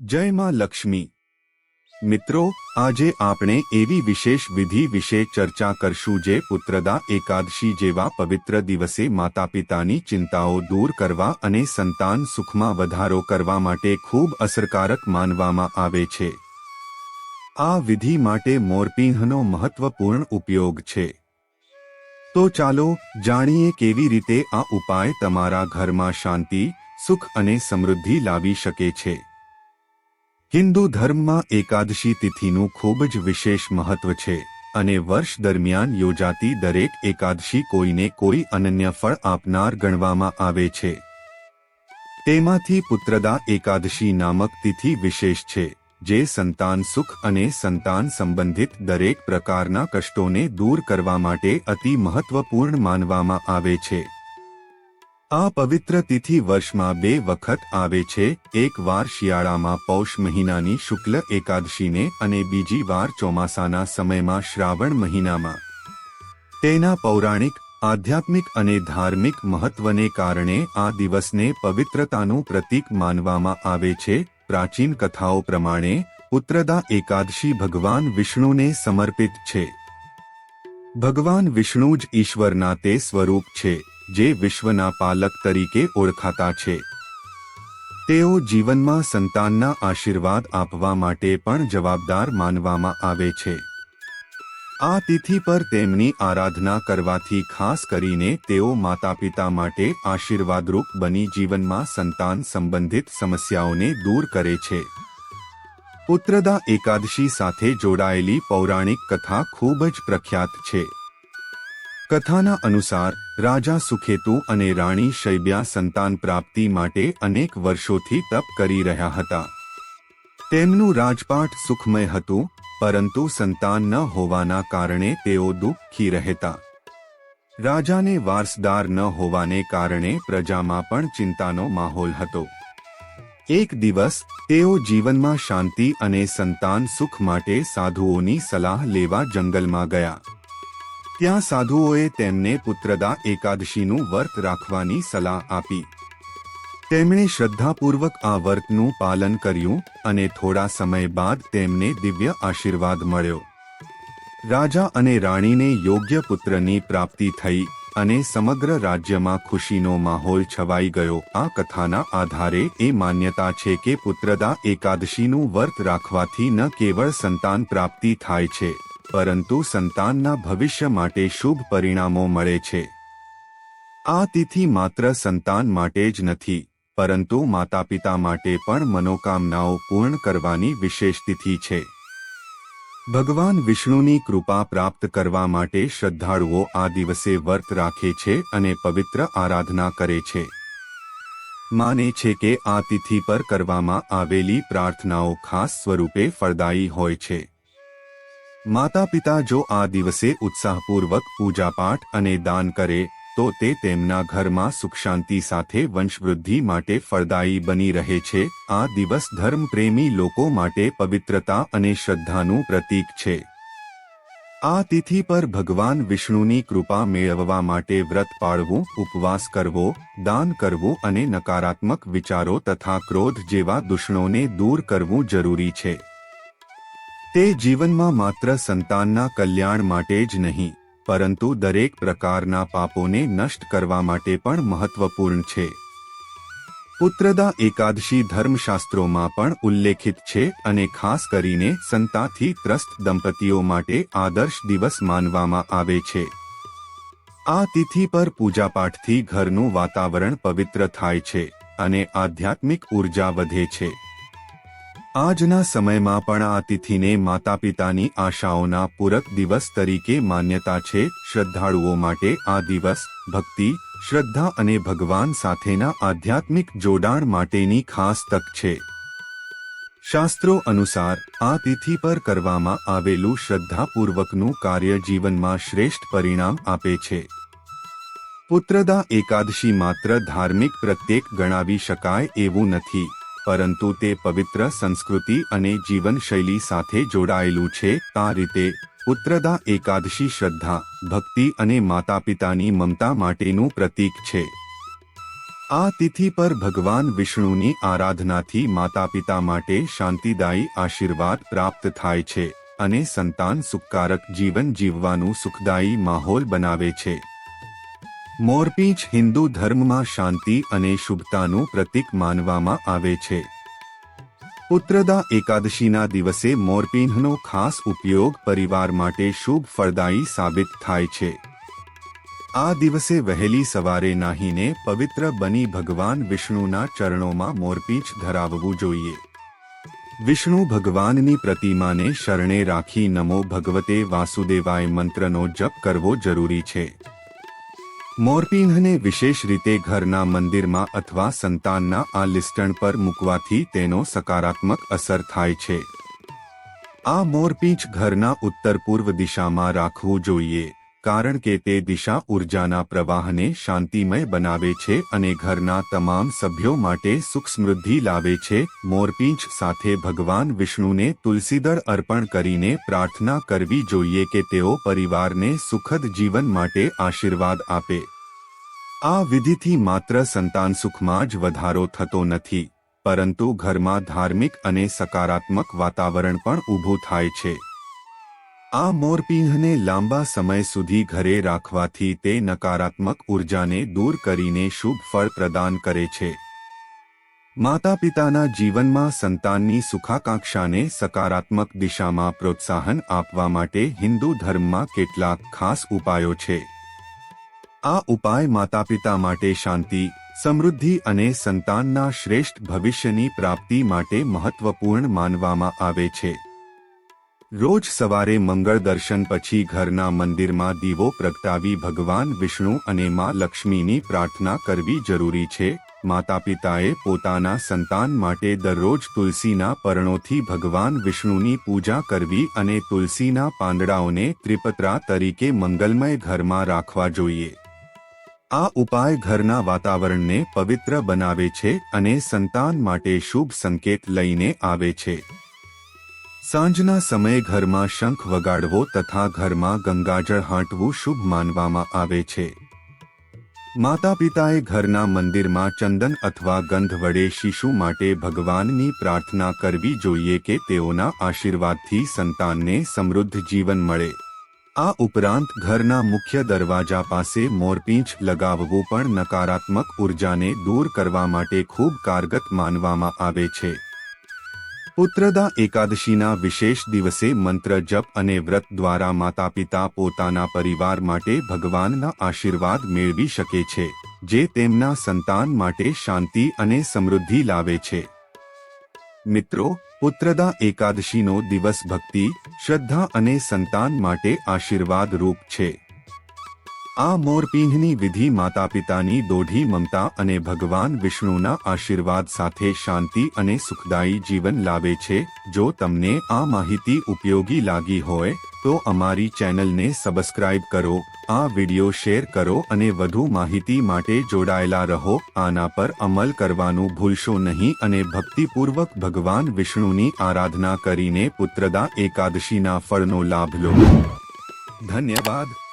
જય માં લક્ષ્મી. મિત્રો, આજે આપણે એવી વિશેષ વિધિ વિશે ચર્ચા કરશું જે પુત્રદા એકાદશી જેવા પવિત્ર દિવસે માતા પિતાની ચિંતાઓ દૂર કરવા અને સંતાન સુખમાં વધારો કરવા માટે ખૂબ અસરકારક માનવામાં આવે છે. આ વિધિ માટે મોરપીંહનો મહત્વપૂર્ણ ઉપયોગ છે. તો ચાલો જાણીએ કેવી રીતે આ ઉપાય તમારા ઘરમાં શાંતિ, સુખ અને સમૃદ્ધિ લાવી શકે છે. હિન્દુ ધર્મમાં એકાદશી તિથિનું ખૂબ જ વિશેષ મહત્વ છે અને વર્ષ દરમિયાન યોજાતી દરેક એકાદશી કોઈને કોઈ અનન્ય ફળ આપનાર ગણવામાં આવે છે. તેમાંથી પુત્રદા એકાદશી નામક તિથિ વિશેષ છે, જે સંતાન સુખ અને સંતાન સંબંધિત દરેક પ્રકારના કષ્ટોને દૂર કરવા માટે અતિ મહત્વપૂર્ણ માનવામાં આવે છે. આ પવિત્ર તિથિ વર્ષમાં બે વખત આવે છે. એક વાર શિયાળામાં પૌષ મહિનાની શુક્લ એકાદશીને અને બીજી વાર ચોમાસાના સમયમાં શ્રાવણ મહિનામાં. તેના પૌરાણિક, આધ્યાત્મિક અને ધાર્મિક મહત્વને કારણે આ દિવસને પવિત્રતાનું પ્રતીક માનવામાં આવે છે. પ્રાચીન કથાઓ પ્રમાણે પુત્રદા એકાદશી ભગવાન વિષ્ણુને સમર્પિત છે. ભગવાન વિષ્ણુ જ ઈશ્વરના તે સ્વરૂપ છે. જે વિશ્વના પાલક તરીકે ઓળખાતા છે. તેઓ જીવનમાં સંતાનના આશીર્વાદ આપવા માટે પણ જવાબદાર માનવામાં આવે છે. આ તિથિ પર તેમની આરાધના કરવાથી ખાસ કરીને તેઓ માતા પિતા માટે આશીર્વાદરૂપ બની જીવનમાં સંતાન સંબંધિત સમસ્યાઓને દૂર કરે છે. પુત્રદા એકાદશી સાથે જોડાયેલી પૌરાણિક કથા ખૂબ જ પ્રખ્યાત છે. કથાના અનુસાર, રાજા સુખેતુ અને રાણી શૈબ્યા સંતાન પ્રાપ્તિ માટે અનેક વર્ષોથી તપ કરી રહ્યા હતા. તેમનું રાજપાટ સુખમય હતું, પરંતુ સંતાન ન હોવાના કારણે તેઓ દુઃખી રહેતા. રાજાને વારસદાર ન હોવાને કારણે પ્રજામાં પણ ચિંતાનો માહોલ હતો. એક દિવસ, તેઓ જીવનમાં શાંતિ અને સંતાન સુખ માટે સાધુઓની સલાહ લેવા જંગલમાં ગયા. ત્યાં સાધુઓએ તેમને પુત્રદા એકાદશીનું વર્ત રાખવાની સલાહ આપી. તેમણે શ્રદ્ધાપૂર્વક આ વર્તનું પાલન કર્યું અને થોડા સમય બાદ તેમને દિવ્ય આશીર્વાદ મળ્યો. રાજા અને રાણીને યોગ્ય પુત્રની પ્રાપ્તિ થઈ અને સમગ્ર રાજ્યમાં ખુશીનો માહોલ છવાઈ ગયો. આ કથાના આધારે એ માન્યતા છે કે પુત્રદા એકાદશીનું વર્ત રાખવાથી ન કેવળ સંતાન પ્રાપ્તિ થાય છે પરંતુ સંતાનના ભવિષ્ય માટે શુભ પરિણામો મળે છે. આ તિથિ માત્ર સંતાન માટે જ નથી, પરંતુ માતા પિતા માટે પણ મનોકામનાઓ પૂર્ણ કરવાની વિશેષ તિથિ છે. ભગવાન વિષ્ણુની કૃપા પ્રાપ્ત કરવા માટે શ્રદ્ધાળુઓ આ દિવસે વર્ત રાખે છે અને પવિત્ર આરાધના કરે છે. માને છે કે આ તિથિ પર કરવામાં આવેલી પ્રાર્થનાઓ ખાસ સ્વરૂપે ફળદાયી હોય છે. માતા પિતા જો આ દિવસે ઉત્સાહપૂર્વક પૂજાપાઠ અને દાન કરે, તો તે તેમના ઘરમાં સુખ શાંતિ સાથે વંશવૃદ્ધિ માટે ફળદાયી બની રહે છે. આ દિવસ ધર્મપ્રેમી લોકો માટે પવિત્રતા અને શ્રદ્ધાનું પ્રતીક છે. આ તિથિ પર ભગવાન વિષ્ણુની કૃપા મેળવવા માટે વ્રત પાળવું, ઉપવાસ કરવો, દાન કરવું અને નકારાત્મક વિચારો તથા ક્રોધ જેવા દુષણોને દૂર કરવું જરૂરી છે. તે જીવનમાં માત્ર સંતાનના કલ્યાણ માટે જ નહીં, પરંતુ દરેક પ્રકારના પાપોને નષ્ટ કરવા માટે પણ મહત્વપૂર્ણ છે. પુત્રદા એકાદશી ધર્મશાસ્ત્રોમાં પણ ઉલ્લેખિત છે અને ખાસ કરીને સંતાથી ત્રસ્ત દંપતીઓ માટે આદર્શ દિવસ માનવામાં આવે છે. આ તિથિ પર પૂજાપાઠથી ઘરનું વાતાવરણ પવિત્ર થાય છે અને આધ્યાત્મિક ઊર્જા વધે છે. આજના સમયમાં પણ આ તિથિને માતા પિતાની આશાઓના પૂરક દિવસ તરીકે માન્યતા છે. શ્રદ્ધાળુઓ માટે આ દિવસ ભક્તિ, શ્રદ્ધા અને ભગવાન સાથેના આધ્યાત્મિક જોડાણ માટેની ખાસ તક છે. શાસ્ત્રો અનુસાર, આ તિથિ પર કરવામાં આવેલું શ્રદ્ધાપૂર્વકનું કાર્ય જીવનમાં શ્રેષ્ઠ પરિણામ આપે છે. પુત્રદા એકાદશી માત્ર ધાર્મિક પ્રત્યેક ગણાવી શકાય એવું નથી. પરંતુ તે પવિત્ર સંસ્કૃતિ અને જીવનશૈલી સાથે જોડાયેલું છે. આ રીતે પુત્રદા એકાદશી શ્રદ્ધા, ભક્તિ અને માતા પિતાની મમતા માટેનું પ્રતીક છે. આ તિથિ પર ભગવાન વિષ્ણુની આરાધનાથી માતા પિતા માટે શાંતિદાયી આશીર્વાદ પ્રાપ્ત થાય છે અને સંતાન સુખકારક જીવન જીવવાનું સુખદાયી માહોલ બનાવે છે. મોરપીંછ હિન્દુ ધર્મમાં શાંતિ અને શુભતાનું પ્રતીક માનવામાં આવે છે. પુત્રદા એકાદશીના દિવસે મોરપીંહનો ખાસ ઉપયોગ પરિવાર માટે શુભ ફળદાયી સાબિત થાય છે. આ દિવસે વહેલી સવારે નાહીને પવિત્ર બની ભગવાન વિષ્ણુના ચરણોમાં મોરપીંછ ધરાવવું જોઈએ. વિષ્ણુ ભગવાનની પ્રતિમાને શરણે રાખી નમો ભગવતે વાસુદેવાય મંત્રનો જપ કરવો જરૂરી છે. મોરપીંહને વિશેષ રીતે ઘરના મંદિરમાં અથવા સંતાનના આ લિસ્ટણ પર મૂકવાથી તેનો સકારાત્મક અસર થાય છે. આ મોરપીંછ ઘરના ઉત્તર પૂર્વ દિશામાં રાખવું જોઈએ. કારણ કે તે દિશા ઉર્જાના પ્રવાહને શાંતિમય બનાવે છે અને ઘરના તમામ સભ્યો માટે સુખ સમૃદ્ધિ લાવે છે. મોરપીંછ સાથે ભગવાન વિષ્ણુને તુલસીદળ અર્પણ કરીને પ્રાર્થના કરવી જોઈએ કે તેઓ પરિવારને સુખદ જીવન માટે આશીર્વાદ આપે. આ વિધિથી માત્ર સંતાન સુખમાં જ વધારો થતો નથી, પરંતુ ઘરમાં ધાર્મિક અને સકારાત્મક વાતાવરણ પણ ઊભું થાય છે. આ મોરપીંહને લાંબા સમય સુધી ઘરે રાખવાથી તે નકારાત્મક ઉર્જાને દૂર કરીને શુભ ફળ પ્રદાન કરે છે. માતા પિતાના જીવનમાં સંતાનની સુખાકાંક્ષાને સકારાત્મક દિશામાં પ્રોત્સાહન આપવા માટે હિન્દુ ધર્મમાં કેટલાક ખાસ ઉપાયો છે. આ ઉપાય માતા પિતા માટે શાંતિ, સમૃદ્ધિ અને સંતાનના શ્રેષ્ઠ ભવિષ્યની પ્રાપ્તિ માટે મહત્વપૂર્ણ માનવામાં આવે છે. રોજ સવારે મંગળ દર્શન પછી ઘરના મંદિરમાં દીવો પ્રગટાવી ભગવાન વિષ્ણુ અને માં લક્ષ્મીની પ્રાર્થના કરવી જરૂરી છે. માતા પિતાએ પોતાના સંતાન માટે દરરોજ તુલસીના પર્ણોથી ભગવાન વિષ્ણુની પૂજા કરવી અને તુલસીના પાંદડાઓને ત્રિપત્રા તરીકે મંગલમય ઘરમાં રાખવા જોઈએ. આ ઉપાય ઘરના વાતાવરણને પવિત્ર બનાવે છે અને સંતાન માટે શુભ સંકેત લઈને આવે છે. સાંજના સમયે ઘરમાં શંખ વગાડવો તથા ઘરમાં ગંગાજળ હાંટવું શુભ માનવામાં આવે છે. માતા પિતાએ ઘરના મંદિરમાં ચંદન અથવા ગંધ વડે શિશુ માટે ભગવાનની પ્રાર્થના કરવી જોઈએ કે તેઓના આશીર્વાદથી સંતાનને સમૃદ્ધ જીવન મળે. આ ઉપરાંત ઘરના મુખ્ય દરવાજા પાસે મોરપીંછ લગાવવું પણ નકારાત્મક ઉર્જાને દૂર કરવા માટે ખૂબ કારગત માનવામાં આવે છે. પુત્રદા એકાદશીના વિશેષ દિવસે મંત્ર જપ અને વ્રત દ્વારા માતા પિતા પોતાના પરિવાર માટે ભગવાનના આશીર્વાદ મેળવી શકે છે, જે તેમના સંતાન માટે શાંતિ અને સમૃદ્ધિ લાવે છે. મિત્રો, પુત્રદા એકાદશીનો દિવસ ભક્તિ, શ્રદ્ધા અને સંતાન માટે આશીર્વાદ રૂપ છે. આ મોરપીંહની વિધિ માતા પિતાની દોઢી મમતા અને ભગવાન વિષ્ણુના આશીર્વાદ સાથે શાંતિ અને સુખદાયી જીવન લાવે છે. જો તમને આ માહિતી ઉપયોગી લાગી હોય, તો અમારી ચેનલને સબસ્ક્રાઇબ કરો, આ વિડિયો શેર કરો અને વધુ માહિતી માટે જોડાયેલા રહો. આના પર અમલ કરવાનું ભૂલશો નહીં અને ભક્તિપૂર્વક ભગવાન વિષ્ણુની આરાધના કરીને પુત્રદા એકાદશીના ફળનો લાભ લો. ધન્યવાદ.